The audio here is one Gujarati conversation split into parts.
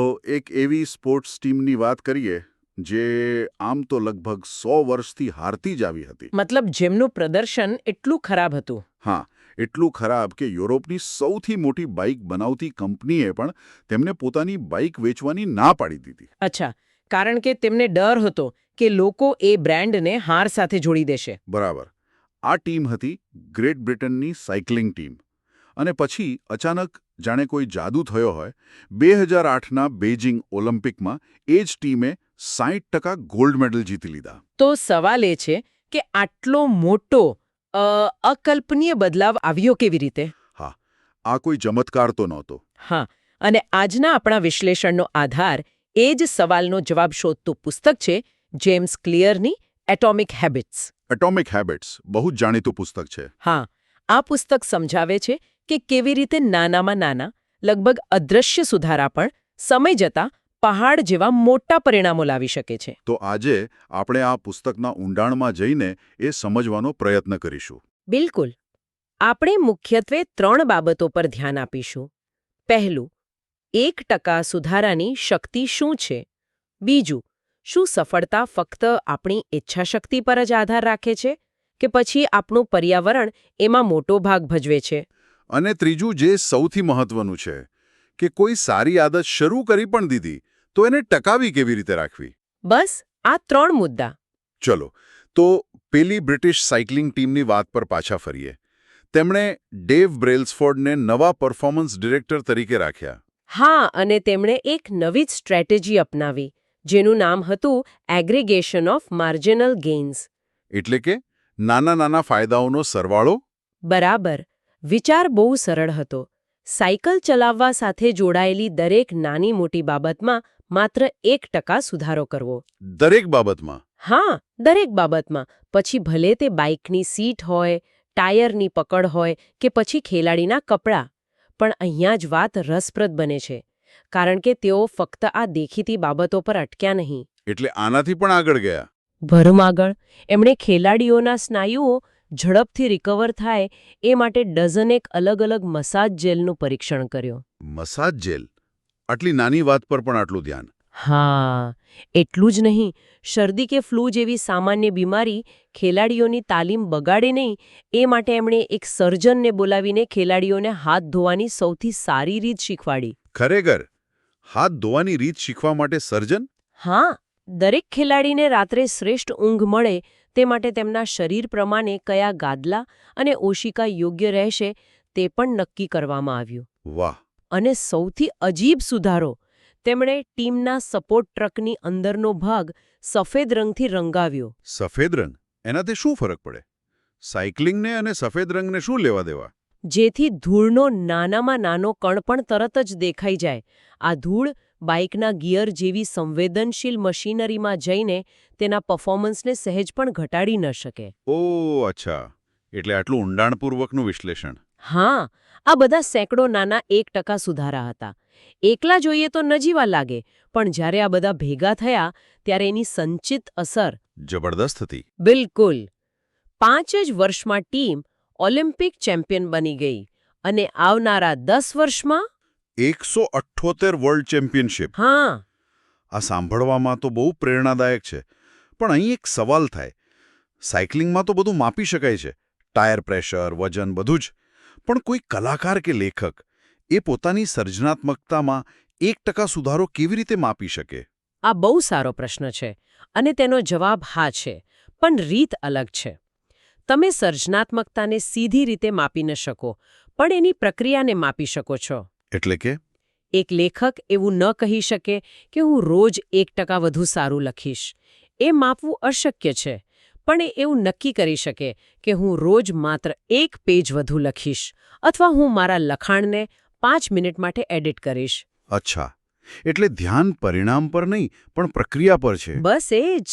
તો એક એવી સ્પોર્ટ્સ ટીમની વાત કરીએ જે આમ તો લગભગ સો વર્ષથી હારતી જ આવી હતી. મતલબ જેમનું પ્રદર્શન એટલું ખરાબ હતું. હા એટલું ખરાબ કે યુરોપની સૌથી મોટી બાઇક બનાવતી કંપનીએ પણ તેમને પોતાની બાઇક વેચવાની ના પાડી દીધી. અચ્છા કારણ કે તેમને ડર હતો કે લોકો એ બ્રાન્ડને હાર સાથે જોડી દેશે. બરાબર. આ ટીમ હતી ગ્રેટ બ્રિટનની સાયકલિંગ ટીમ. અને પછી અચાનક જાણે કોઈ જાદુ થયો હોય બે હજાર આઠના બેઇજિંગ ઓલિમ્પિકમાં એ જ ટીમે સાહીઠ ટકા ગોલ્ડ મેડલ જીતી લીધા. તો સવાલ એ છે કે આટલો મોટો અકલ્પનીય બદલાવ આવ્યો કેવી રીતે? હા આ કોઈ ચમત્કાર તો નહોતો. હા અને આજના આપણા વિશ્લેષણનો આધાર એ જ સવાલનો જવાબ શોધતું પુસ્તક છે જેમ્સ ક્લિયરની એટોમિક હેબિટ્સ એટોમિક હેબિટ્સ બહુ જાણીતું પુસ્તક છે. હા આ પુસ્તક સમજાવે છે કે કેવી રીતે નાનામાં નાના લગભગ અદૃશ્ય સુધારા પણ સમય જતાં પહાડ જેવા મોટા પરિણામો લાવી શકે છે. તો આજે આપણે આ પુસ્તકના ઊંડાણમાં જઈને એ સમજવાનો પ્રયત્ન કરીશું. બિલકુલ. આપણે મુખ્યત્વે ત્રણ બાબતો પર ધ્યાન આપીશું. પહેલું એક ટકા સુધારાની શક્તિ શું છે? બીજું શું સફળતા ફક્ત આપણી ઈચ્છાશક્તિ પર જ આધાર રાખે છે? કે પછી આપણું પર્યાવરણ એમાં મોટો ભાગ ભજવે છે? અને ત્રીજું જે સૌથી મહત્વનું છે કે કોઈ સારી આદત શરૂ કરી પણ દીધી તો એને ટકાવી કેવી રીતે રાખવી? બસ આ ત્રણ મુદ્દા. ચલો તો પેલી બ્રિટિશ સાયકલિંગ ટીમની વાત પર પાછા ફરીએ. તેમણે ડેવ બ્રેલ્સફોર્ડને નવા પરફોર્મન્સ ડિરેક્ટર તરીકે રાખ્યા. હા અને તેમણે એક નવી જ સ્ટ્રેટેજી અપનાવી જેનું નામ હતું એગ્રીગેશન ઓફ માર્જિનલ ગેઇન્સ. એટલે કે નાના નાના ફાયદાઓનો સરવાળો? બરાબર. વિચાર બહુ સરળ હતો. સાયકલ ચલાવવા સાથે જોડાયેલી દરેક નાની મોટી બાબતમાં માત્ર એક ટકા સુધારો કરવો. દરેક બાબતમાં? હા દરેક બાબતમાં. પછી ભલે તે બાઇકની સીટ હોય ટાયરની પકડ હોય કે પછી ખેલાડીના કપડાં. પણ અહીંયા જ વાત રસપ્રદ બને છે. કારણ કે તેઓ ફક્ત આ દેખીતી બાબતો પર અટક્યા નહીં. એટલે આનાથી પણ આગળ ગયા? ભરમ આગળ. એમણે ખેલાડીઓના સ્નાયુઓ ઝડપથી રિકવર થાય એ માટે ડઝનેક અલગ અલગ મસાજ જેલનું પરીક્ષણ કર્યું. Massage gel? આટલી નાની વાત પર પણ આટલું ધ્યાન? હા એટલું જ નહીં. શરદી કે ફ્લૂ જેવી સામાન્ય બીમારી ખેલાડીઓની તાલીમ બગાડે નહીં એ માટે એમણે એક સર્જનને બોલાવીને ખેલાડીઓને હાથ ધોવાની સૌથી સારી રીત શીખવાડી. ખરેખર? હાથ ધોવાની રીત શીખવા માટે સર્જન? હા દરેક ખેલાડીને રાત્રે શ્રેષ્ઠ ઊંઘ મળે તે માટે તેમના શરીર પ્રમાણે કયા ગાદલા અને ઓશિકા યોગ્ય રહેશે તે પણ નક્કી કરવામાં આવ્યું. વાહ. અને સૌથી અજીબ સુધારો તેમણે ટીમના સપોર્ટ ટ્રકની અંદરનો ભાગ સફેદ રંગથી રંગાવ્યો. સફેદ રંગ? એનાથી શું ફરક પડે? સાયકલિંગને અને સફેદ રંગને શું લેવા દેવા? જેથી ધૂળનો નાનામાં નાનો કણ પણ તરત જ દેખાઈ જાય. આ ધૂળ બાઇકના ગિયર જેવી સંવેદનશીલ મશીનરીમાં જઈને તેના પર્ફોમન્સને સહેજ પણ ઘટાડી ન શકે. ઓ અચ્છા. એટલે આટલું ઊંડાણપૂર્વકનું વિશ્લેષણ. હા આ બધા સેંકડો નાના એક ટકા સુધારા હતા. એકલા જોઈએ તો નજીવા લાગે પણ જ્યારે આ બધા ભેગા થયા ત્યારે એની સંચિત અસર. જબરદસ્ત હતી. બિલકુલ. પાંચ જ વર્ષમાં ટીમ ઓલિમ્પિક ચેમ્પિયન બની ગઈ અને આવનારા દસ વર્ષમાં એકસો અઠ્ઠોતેર વર્લ્ડ ચેમ્પિયનશિપ. હા. આ સાંભળવામાં તો બહુ પ્રેરણાદાયક છે. પણ અહીં એક સવાલ થાય. સાયકલિંગમાં તો બધું માપી શકાય છે. ટાયર પ્રેશર વજન બધું જ. પણ કોઈ કલાકાર કે લેખક એ પોતાની સર્જનાત્મકતામાં એક ટકા સુધારો કેવી રીતે માપી શકે? આ બહુ સારો પ્રશ્ન છે અને તેનો જવાબ હા છે પણ રીત અલગ છે. તમે સર્જનાત્મકતાને સીધી રીતે માપી ન શકો પણ એની પ્રક્રિયાને માપી શકો છો. એટલે કે? એક લેખક એવું ન કહી શકે કે હું રોજ એક ટકા વધુ સારું લખીશ. એ માપવું અશક્ય છે પણ એ એવું નક્કી કરી શકે કે હું રોજ માત્ર એક પેજ વધુ લખીશ અથવા હું મારા લખાણને પાંચ મિનિટ માટે એડિટ કરીશ. અચ્છા. એટલે ધ્યાન પરિણામ પર નહીં પણ પ્રક્રિયા પર છે. બસ એ જ.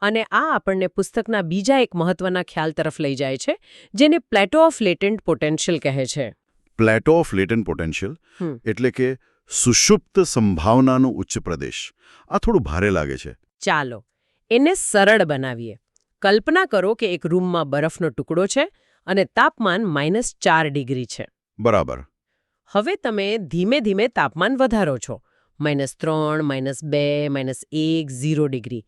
અને આ આપણને પુસ્તકના બીજા એક મહત્વના ખ્યાલ તરફ લઈ જાય છે જેને પ્લેટો ઓફ લેટેન્ટ પોટેન્શિયલ કહે છે. પ્લેટો ઓફ લેટન પોટેન્શિયલ એટલે કે સુષુપ્ત સંભાવનાનો ઉચ્ચ પ્રદેશ. આ થોડું ભારે લાગે છે. ચાલો એને સરળ બનાવીએ. કલ્પના કરો કે એક રૂમમાં બરફનો ટુકડો છે અને તાપમાન માઇનસ ચાર ડિગ્રી છે. બરાબર. હવે તમે ધીમે ધીમે તાપમાન વધારો છો. માઇનસ ત્રણ માઇનસ બે માઇનસ એક ઝીરો ડિગ્રી.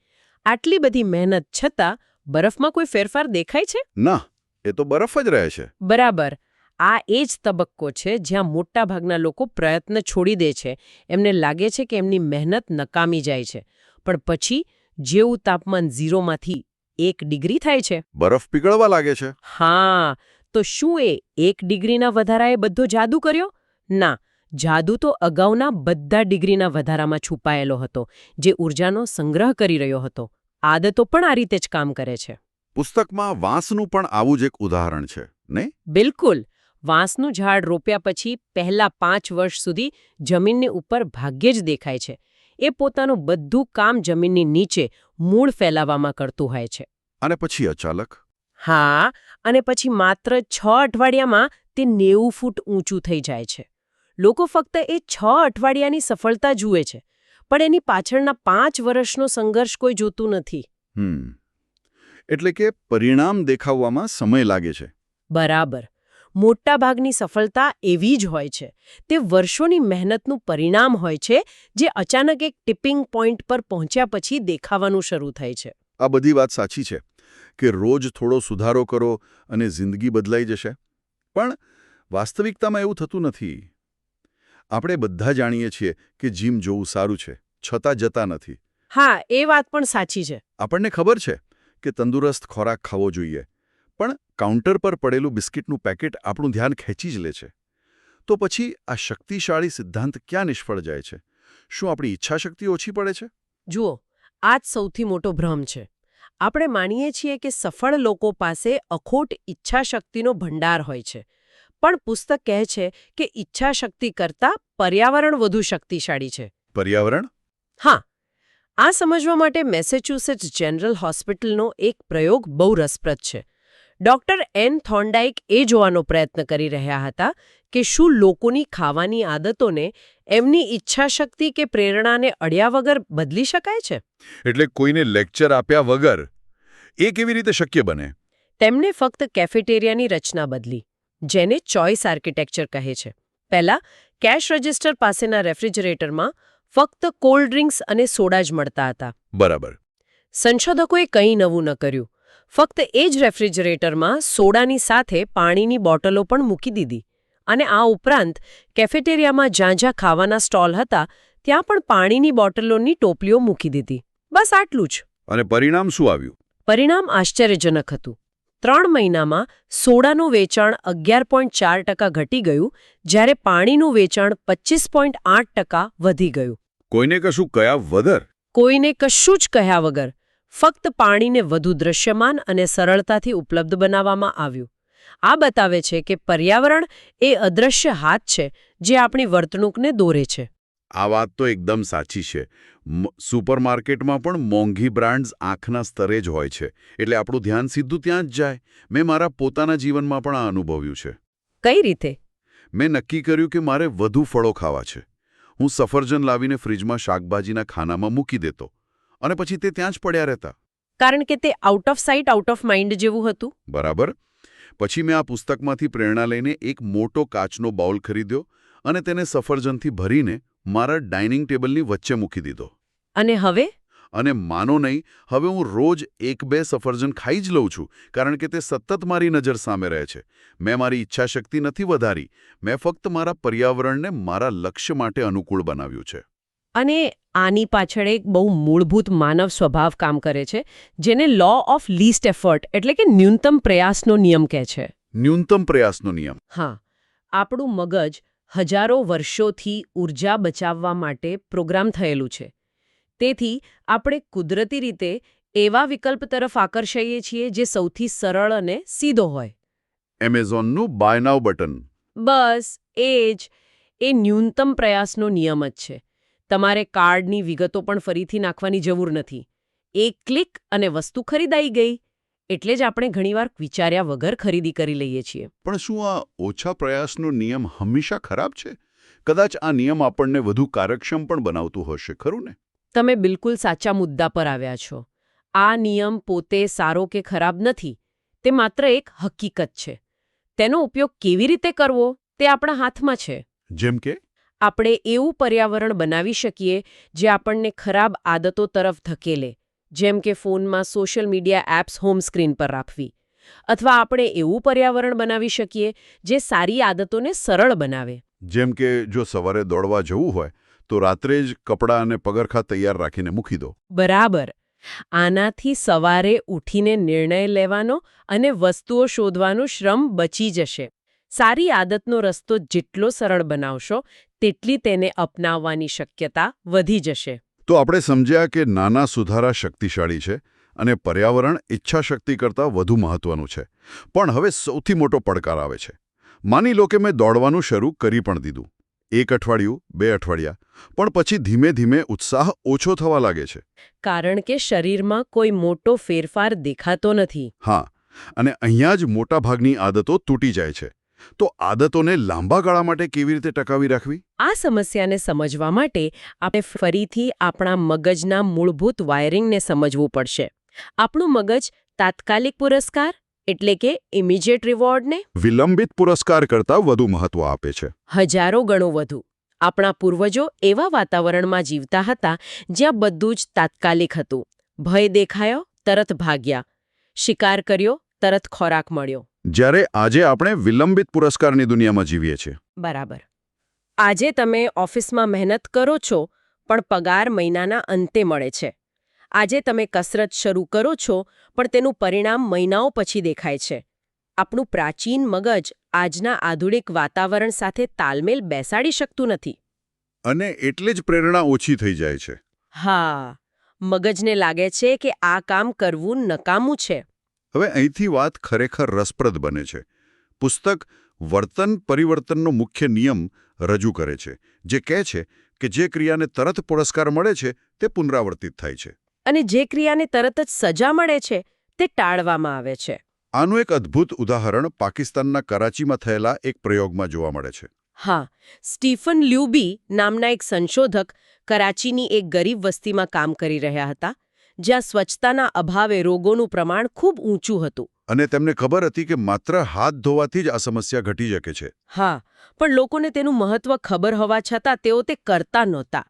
આટલી બધી મહેનત છતાં બરફમાં કોઈ ફેરફાર દેખાય છે? ના એ તો બરફ જ રહે છે. બરાબર. આ એ જ તબક્કો છે જ્યાં મોટાભાગના લોકો પ્રયત્ન છોડી દે છે. એમને લાગે છે કે એમની મહેનત નકામી જાય છે. પણ પછી જેવું તાપમાન ઝીરોમાંથી એક ડિગ્રી થાય છે. બરફ પીગળવા લાગે છે. હા તો શું એ એક ડિગ્રીના વધારાએ બધો જાદુ કર્યો? ના જાદુ તો અગાઉના બધા ડિગ્રીના વધારામાં છુપાયેલો હતો જે ઊર્જાનો સંગ્રહ કરી રહ્યો હતો. આદતો પણ આ રીતે જ કામ કરે છે. પુસ્તકમાં વાંસનું પણ આવું જ એક ઉદાહરણ છે નહીં? બિલકુલ. વાંસનું ઝાડ રોપ્યા પછી પહેલા પાંચ વર્ષ સુધી જમીનની ઉપર ભાગ્યે જ દેખાય છે. એ પોતાનું બધું કામ જમીનની નીચે મૂળ ફેલાવવામાં કરતું હોય છે. અને પછી અચાનક? હા અને પછી માત્ર છ અઠવાડિયામાં તે નેવું ફૂટ ઊંચું થઈ જાય છે. લોકો ફક્ત એ છ અઠવાડિયાની સફળતા જુએ છે પણ એની પાછળના પાંચ વર્ષનો સંઘર્ષ કોઈ જોતું નથી. એટલે કે પરિણામ દેખાવવામાં સમય લાગે છે. બરાબર. મોટાભાગની સફળતા એવી જ હોય છે. તે વર્ષોની મહેનતનું પરિણામ હોય છે જે અચાનક એક ટિપિંગ પોઈન્ટ પર પહોંચ્યા પછી દેખાવાનું શરૂ થાય છે. આ બધી વાત સાચી છે કે રોજ થોડો સુધારો કરો અને જિંદગી બદલાઈ જશે. પણ વાસ્તવિકતામાં એવું થતું નથી. આપણે બધા જાણીએ છીએ કે જીમ જોવું સારું છે છતાં જતા નથી. હા એ વાત પણ સાચી છે. આપણને ખબર છે કે તંદુરસ્ત ખોરાક ખાવો જોઈએ. પણ કાઉન્ટર પર પડેલું બિસ્કિટનું પેકેટ આપણું ધ્યાન ખેંચી જ લે છે. તો પછી આ શક્તિશાળી સિદ્ધાંત ક્યાં નિષ્ફળ જાય છે? શું આપણી ઈચ્છાશક્તિ ઓછી પડે છે? જુઓ આ જ સૌથી મોટો ભ્રમ છે. આપણે માનીએ છીએ કે સફળ લોકો પાસે અખોટ ઈચ્છાશક્તિનો ભંડાર હોય છે. પણ પુસ્તક કહે છે કે ઈચ્છાશક્તિ કરતાં પર્યાવરણ વધુ શક્તિશાળી છે. પર્યાવરણ? હા. આ સમજવા માટે મેસેચ્યુસેટ્સ જનરલ હોસ્પિટલનો એક પ્રયોગ બહુ રસપ્રદ છે. ડોક્ટર એન થોન્ડાઇક એ જોવાનો પ્રયત્ન કરી રહ્યા હતા કે શું લોકોની ખાવાની આદતોને એમની ઈચ્છાશક્તિ કે પ્રેરણાને અડ્યા વગર બદલી શકાય છે? એટલે કોઈને લેક્ચર આપ્યા વગર એ કેવી રીતે શક્ય બને? તેમણે ફક્ત કેફેટેરિયાની રચના બદલી જેને ચોઇસ આર્કિટેક્ચર કહે છે. પહેલા કેશ રજિસ્ટર પાસેના રેફ્રિજરેટરમાં ફક્ત કોલ્ડ ડ્રિંક્સ અને સોડા જ મળતા હતા. બરાબર. સંશોધકોએ કંઈ નવું ન કર્યું. ફક્ત એ જ રેફ્રિજરેટરમાં સોડાની સાથે પાણીની બોટલો પણ મૂકી દીધી અને આ ઉપરાંત કેફેટેરિયામાં જ્યાં જ્યાં ખાવાના સ્ટોલ હતા ત્યાં પણ પાણીની બોટલોની ટોપલીઓ મૂકી દીધી. બસ આટલું જ. અને પરિણામ શું આવ્યું? પરિણામ આશ્ચર્યજનક હતું. ત્રણ મહિનામાં સોડાનું વેચાણ અગિયાર પોઈન્ટ ચાર ટકા ઘટી ગયું જ્યારે પાણીનું વેચાણ પચીસ પોઈન્ટ આઠ ટકા વધી ગયું. કોઈને કશું કયા વગર? કોઈને કશું જ કહ્યા વગર. ફક્ત પાણીને વધુ દૃશ્યમાન અને સરળતાથી ઉપલબ્ધ બનાવવામાં આવ્યું. આ બતાવે છે કે પર્યાવરણ એ અદૃશ્ય હાથ છે જે આપણી વર્તણૂકને દોરે છે. આ વાત તો એકદમ સાચી છે. સુપરમાર્કેટમાં પણ મોંઘી બ્રાન્ડ્સ આંખના સ્તરે જ હોય છે. એટલે આપણું ધ્યાન સીધું ત્યાં જ જાય. મેં મારા પોતાના જીવનમાં પણ આ અનુભવ્યું છે. કઈ રીતે? મેં નક્કી કર્યું કે મારે વધુ ફળો ખાવા છે. હું સફરજન લાવીને ફ્રીજમાં શાકભાજીના ખાનામાં મૂકી દેતો. અને પછી તે ત્યાં જ પડ્યા રહેતા. કારણ કે તે out of sight out of mind જેવું હતું. બરાબર. પછી મેં આ પુસ્તકમાંથી પ્રેરણા લઈને એક મોટો કાચનો બાઉલ ખરીદ્યો અને તેને સફરજનથી ભરીને મારા ડાઇનિંગ ટેબલની વચ્ચે મૂકી દીધો. અને હવે? અને માનો નહીં હવે હું રોજ એક બે સફરજન ખાઈ જ લઉં છું કારણ કે તે સતત મારી નજર સામે રહે છે. મેં મારી ઈચ્છાશક્તિ નથી વધારી. મેં ફક્ત મારા પર્યાવરણને મારા લક્ષ્ય માટે અનુકૂળ બનાવ્યું છે. અને આની પાછળ એક બહુ મૂળભૂત માનવ સ્વભાવ કામ કરે છે જેને લો ઓફ લીસ્ટ એફર્ટ એટલે કે ન્યૂનતમ પ્રયાસનો નિયમ કહે છે. ન્યૂનતમ પ્રયાસનો નિયમ. હા આપણું મગજ હજારો વર્ષોથી ઊર્જા બચાવવા માટે પ્રોગ્રામ થયેલું છે. તેથી આપણે કુદરતી રીતે એવા વિકલ્પ તરફ આકર્ષાઈએ છીએ જે સૌથી સરળ અને સીધો હોય. એમેઝોનનું બાય નાવ બટન બસ એ જ. એ ન્યૂનતમ પ્રયાસનો નિયમ જ છે. તમારે કાર્ડની વિગતો પણ ફરીથી નાખવાની જરૂર નથી. એક ક્લિક અને વસ્તુ ખરીદાઈ ગઈ એટલે જ આપણે ઘણીવાર વિચાર્યા વગર ખરીદી કરી લઈએ છીએ. પણ શું આ ઓછા પ્રયાસનો નિયમ હંમેશા ખરાબ છે? કદાચ આ નિયમ આપણને વધુ કાર્યક્ષમ પણ બનાવતું હશે ખરું ને? તમે બિલકુલ સાચા મુદ્દા પર આવ્યા છો. આ નિયમ પોતે સારો કે ખરાબ નથી તે માત્ર એક હકીકત છે. તેનો ઉપયોગ કેવી રીતે કરવો તે આપણા હાથમાં છે. જેમ કે? આપણે એવું પર્યાવરણ બનાવી શકીએ જે આપણને ખરાબ આદતો તરફ ધકેલે જેમ કે ફોનમાં social media apps home screen પર રાખવી. અથવા આપણે એવું પર્યાવરણ બનાવી શકીએ જે સારી આદતોને સરળ બનાવે. જેમ કે જો સવારે દોડવા જવું હોય તો રાત્રે જ કપડાં અને પગરખા તૈયાર રાખીને મૂકી દો. બરાબર. આનાથી સવારે ઉઠીને નિર્ણય લેવાનો અને વસ્તુઓ શોધવાનો શ્રમ બચી જશે. સારી આદતનો રસ્તો જેટલો સરળ બનાવશો તેટલી તેને અપનાવવાની શક્યતા વધી જશે. તો આપણે સમજ્યા કે નાના સુધારા શક્તિશાળી છે અને પર્યાવરણ ઈચ્છાશક્તિ કરતાં વધુ મહત્વનું છે. પણ હવે સૌથી મોટો પડકાર આવે છે. માની લો કે મેં દોડવાનું શરૂ કરી પણ દીધું. એક અઠવાડિયું બે અઠવાડિયા પણ પછી ધીમે ધીમે ઉત્સાહ ઓછો થવા લાગે છે. કારણ કે શરીરમાં કોઈ મોટો ફેરફાર દેખાતો નથી. હા અને અહીંયા જ મોટાભાગની આદતો તૂટી જાય છે. તો આદતોને લાંબા ગાળા માટે કેવી રીતે ટકાવી રાખવી? આ સમસ્યાને સમજવા માટે આપણે ફરીથી આપણા મગજના મૂળભૂત વાયરિંગને સમજવું પડશે. આપણું મગજ તાત્કાલિક પુરસ્કાર એટલે કે ઇમિડિયેટ રિવોર્ડને વિલંબિત પુરસ્કાર કરતાં વધુ મહત્વ આપે છે. હજારો ગણો વધુ. આપણા પૂર્વજો એવા વાતાવરણમાં જીવતા હતા જ્યાં બધું જ તાત્કાલિક હતું. ભય દેખાયો તરત ભાગ્યા. શિકાર કર્યો તરત ખોરાક મળ્યો. જ્યારે આજે આપણે વિલંબિત પુરસ્કારની દુનિયામાં જીવીએ છીએ. બરાબર. આજે તમે ઓફિસમાં મહેનત કરો છો પણ પગાર મહિનાના અંતે મળે છે. આજે તમે કસરત શરૂ કરો છો પણ તેનું પરિણામ મહિનાઓ પછી દેખાય છે. આપણું પ્રાચીન મગજ આજના આધુનિક વાતાવરણ સાથે તાલમેલ બેસાડી શકતું નથી. અને એટલે જ પ્રેરણા ઓછી થઈ જાય છે. હા મગજને લાગે છે કે આ કામ કરવું નકામું છે. હવે અહીંથી વાત ખરેખર રસપ્રદ બને છે. પુસ્તક વર્તન પરિવર્તનનો મુખ્ય નિયમ રજૂ કરે છે જે કહે છે કે જે ક્રિયાને તરત પુરસ્કાર મળે છે તે પુનરાવર્તિત થાય છે. અને જે ક્રિયાને તરત જ સજા મળે છે તે ટાળવામાં આવે છે. આનું એક અદ્ભુત ઉદાહરણ પાકિસ્તાનના કરાચીમાં થયેલા એક પ્રયોગમાં જોવા મળે છે. હા સ્ટીફન લ્યુબી નામના એક સંશોધક કરાચીની એક ગરીબ વસ્તીમાં કામ કરી રહ્યા હતા. જ્યાં સ્વચ્છતાના અભાવે રોગોનું પ્રમાણ ખૂબ ઊંચું હતું. અને તેમને ખબર હતી કે માત્ર હાથ ધોવાથી જ આ સમસ્યા ઘટી શકે છે. હા પણ લોકોને તેનું મહત્વ ખબર હોવા છતાં તેઓ તે કરતા નહોતા.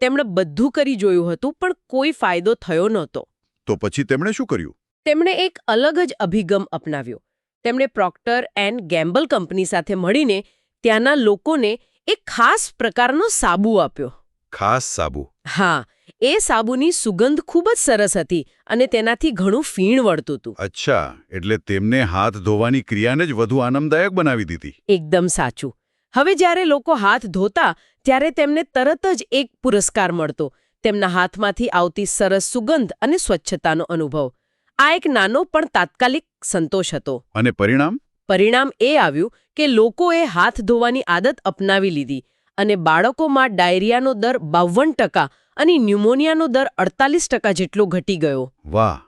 તેમણે બધું કરી જોયું હતું પણ કોઈ ફાયદો થયો નહોતો. તો પછી તેમણે શું કર્યું? તેમણે એક અલગ જ અભિગમ અપનાવ્યો. તેમણે પ્રોક્ટર એન્ડ ગેમ્બલ કંપની સાથે મળીને ત્યાંના લોકોને એક ખાસ પ્રકારનો સાબુ આપ્યો. ખાસ સાબુ. હા એ સાબુની સુગંધ ખૂબ જ સરસ હતી અને તેનાથી ઘણું ફીણ વળતું હતું. અચ્છા એટલે તેમને હાથ ધોવાની ક્રિયાને જ વધુ આનંદદાયક બનાવી દીધી. એકદમ સાચું. હવે જ્યારે લોકો હાથ ધોતા ત્યારે તેમને તરત જ એક પુરસ્કાર મળતો. તેમના હાથમાંથી આવતી સરસ સુગંધ અને સ્વચ્છતાનો અનુભવ. આ એક નાનો પણ તાત્કાલિક સંતોષ હતો. અને પરિણામ? પરિણામ એ આવ્યું કે લોકોએ હાથ ધોવાની આદત અપનાવી લીધી અને બાળકોમાં ડાયરિયાનો દર બાવન ટકા અને ન્યુમોનિયાનો દર અડતાલીસ ટકા જેટલો ઘટી ગયો. વાહ!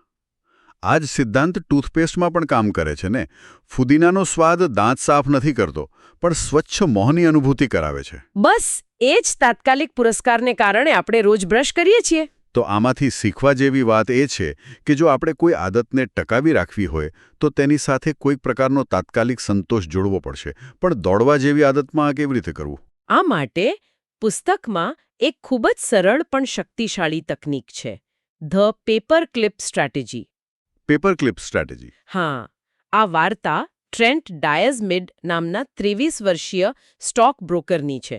આ જ સિદ્ધાંત ટૂથપેસ્ટમાં પણ કામ કરે છે ને? ફુદીનાનો સ્વાદ દાંત સાફ નથી કરતો પણ સ્વચ્છ મોહની અનુભૂતિ કરાવે છે. બસ એ જ તાત્કાલિક પુરસ્કારને કારણે આપણે રોજ બ્રશ કરીએ છીએ. તો આમાંથી શીખવા જેવી વાત એ છે કે જો આપણે કોઈ આદતને ટકાવી રાખવી હોય તો તેની સાથે કોઈક પ્રકારનો તાત્કાલિક સંતોષ જોડવો પડશે. પણ દોડવા જેવી આદતમાં આ કેવી રીતે કરવું? આ માટે પુસ્તકમાં એક ખૂબ જ સરળ પણ શક્તિશાળી તકનીક છે the paper clip strategy. Paper clip strategy. હા આ વાર્તા ટ્રેન્ટ ડાયઝમિડ નામના ત્રેવીસ વર્ષીય સ્ટોક બ્રોકરની છે.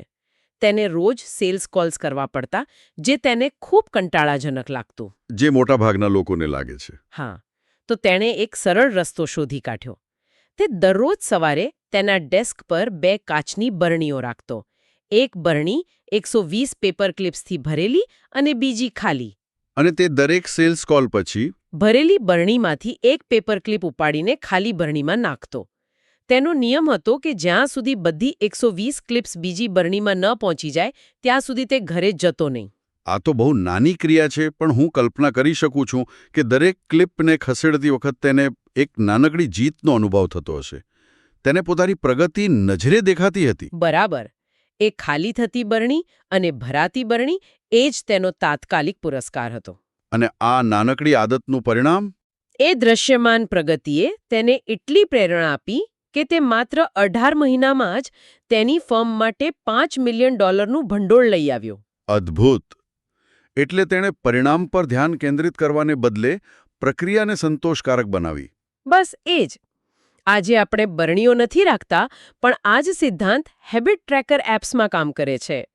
તેને રોજ સેલ્સ કોલ્સ કરવા પડતા જે તેને ખૂબ કંટાળાજનક લાગતું. જે મોટાભાગના લોકોને લાગે છે. હા તો તેણે એક સરળ રસ્તો શોધી કાઢ્યો. તે દરરોજ સવારે તેના ડેસ્ક પર બે કાચની બરણીઓ રાખતો એક બરણી એકસો વીસ પેપર ક્લિપ્સથી ભરેલી અને બીજી ખાલી. અને તે દરેક સેલ્સ કોલ પછી? ભરેલી બરણીમાંથી એક પેપર ક્લિપ ઉપાડીને ખાલી બરણીમાં નાખતો. તેનો નિયમ હતો કે જ્યાં સુધી બધી એકસો વીસ ક્લિપ્સ બીજી બરણીમાં ન પહોંચી જાય ત્યાં સુધી તે ઘરે જતો નહીં. આ તો બહુ નાની ક્રિયા છે પણ હું કલ્પના કરી શકું છું કે દરેક ક્લિપને ખસેડતી વખત તેને એક નાનકડી જીતનો અનુભવ થતો હશે. તેને પોતાની પ્રગતિ નજરે દેખાતી હતી. બરાબર. એ ખાલી થતી બરણી અને ભરાતી બરણી એ જ તેનો તાત્કાલિક પુરસ્કાર હતો. અને આ નાનકડી આદતનું પરિણામ? એ દ્રશ્યમાન પ્રગતિએ તેને એટલી પ્રેરણા આપી કે તે માત્ર અઢાર મહિનામાં જ તેની ફર્મ માટે પાંચ મિલિયન ડોલરનું ભંડોળ લઈ આવ્યો. અદ્ભુત! એટલે તેણે પરિણામ પર ધ્યાન કેન્દ્રિત કરવાને બદલે પ્રક્રિયાને સંતોષકારક બનાવી. બસ એ જ. આજે આપણે બરણીઓ નથી રાખતા પણ આ જ સિદ્ધાંત હેબિટ ટ્રેકર એપ્સમાં કામ કરે છે.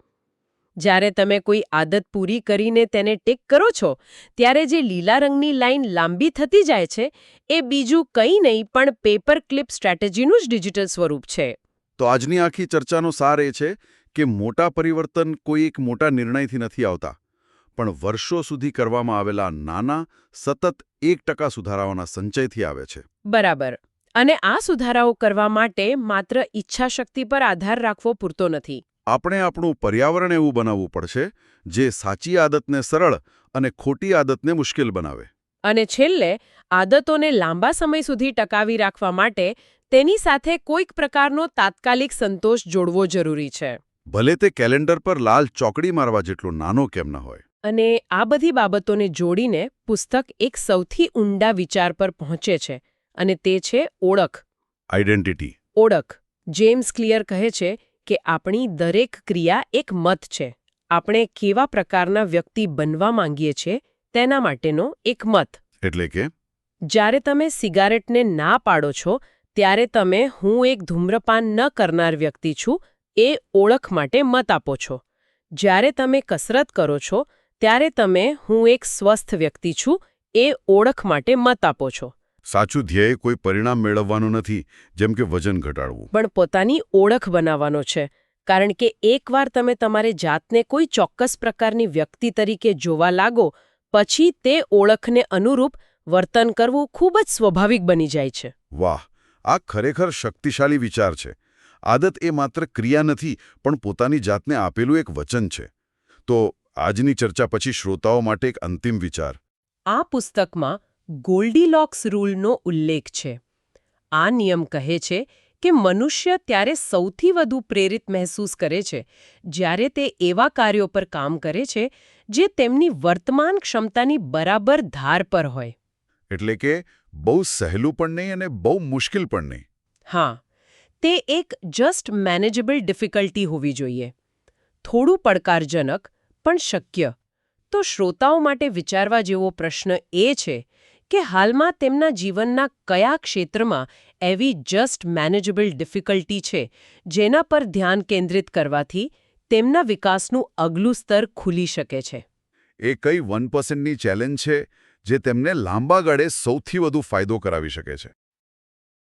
જ્યારે તમે કોઈ આદત પૂરી કરીને તેને ટિક કરો છો ત્યારે જે લીલા રંગની લાઇન લાંબી થતી જાય છે એ બીજું કંઈ નહીં પણ પેપર ક્લિપ સ્ટ્રેટેજીનું જ ડિજિટલ સ્વરૂપ છે. તો આજની આખી ચર્ચાનો સાર એ છે કે મોટા પરિવર્તન કોઈ એક મોટા નિર્ણયથી નથી આવતા પણ વર્ષો સુધી કરવામાં આવેલા નાના સતત એક ટકા સુધારાઓના સંચયથી આવે છે. બરાબર. અને આ સુધારાઓ કરવા માટે માત્ર ઈચ્છાશક્તિ પર આધાર રાખવો પૂરતો નથી. આપણે આપણું પર્યાવરણ એવું બનાવવું પડશે જે સાચી આદતને સરળ અને ખોટી આદતને મુશ્કેલ બનાવે. અને છેલ્લે આદતોને લાંબા સમય સુધી ટકાવી રાખવા માટે તેની સાથે કોઈક પ્રકારનો તાત્કાલિક સંતોષ જોડવો જરૂરી છે. ભલે તે કેલેન્ડર પર લાલ ચોકડી મારવા જેટલો નાનો કેમ ન હોય. અને આ બધી બાબતોને જોડીને પુસ્તક એક સૌથી ઊંડા વિચાર પર પહોંચે છે. અને તે છે ઓળખ. આઈડેન્ટિટી ઓળખ. જેમ્સ ક્લિયર કહે છે કે આપણી દરેક ક્રિયા એક મત છે. આપણે કેવા પ્રકારના વ્યક્તિ બનવા માંગીએ છીએ તેના માટેનો એક મત. એટલે કે? જ્યારે તમે સિગારેટને ના પાડો છો ત્યારે તમે હું એક ધૂમ્રપાન ન કરનાર વ્યક્તિ છું એ ઓળખ માટે મત આપો છો. જ્યારે તમે કસરત કરો છો ત્યારે તમે હું એક સ્વસ્થ વ્યક્તિ છું એ ઓળખ માટે મત આપો છો. સાચું ધ્યેય કોઈ પરિણામ મેળવવાનું નથી જેમ કે વજન ઘટાડવું. પણ પોતાની ઓળખ બનાવવાનો છે. કારણ કે એકવાર તમે તમારી જાતને કોઈ ચોક્કસ પ્રકારની વ્યક્તિ તરીકે જોવા લાગો પછી તે ઓળખને અનુરૂપ વર્તન કરવું ખૂબ જ સ્વાભાવિક બની જાય છે. વાહ! આ ખરેખર શક્તિશાળી વિચાર છે. આદત એ માત્ર ક્રિયા નથી પણ પોતાની જાતને આપેલું એક વચન છે. તો આજની ચર્ચા પછી શ્રોતાઓ માટે એક અંતિમ વિચાર. આ પુસ્તકમાં ગોલ્ડીલોક્સ રૂલનો ઉલ્લેખ છે. આ નિયમ કહે છે કે મનુષ્ય ત્યારે સૌથી વધુ પ્રેરિત મહેસૂસ કરે છે જ્યારે તે એવા કાર્યો પર કામ કરે છે જે તેમની વર્તમાન ક્ષમતાની બરાબર ધાર પર હોય. એટલે કે બહુ સહેલું પણ નહીં અને બહુ મુશ્કેલ પણ નહીં. હા તે એક જસ્ટ મેનેજેબલ ડિફિકલ્ટી હોવી જોઈએ. થોડું પડકારજનક પણ શક્ય. તો શ્રોતાઓ માટે વિચારવા જેવો પ્રશ્ન એ છે કે હાલમાં તેમના જીવનના કયા ક્ષેત્રમાં એવી જસ્ટ મેનેજેબલ ડિફિકલ્ટી છે, જેના પર ધ્યાન કેન્દ્રિત કરવાથી તેમના વિકાસનું અગલું સ્તર ખુલી શકે છે? એ કઈ વન પર્સન્ટની ચેલેન્જ છે, જે તેમને લાંબા ગાળે સૌથી વધુ ફાયદો કરાવી શકે છે.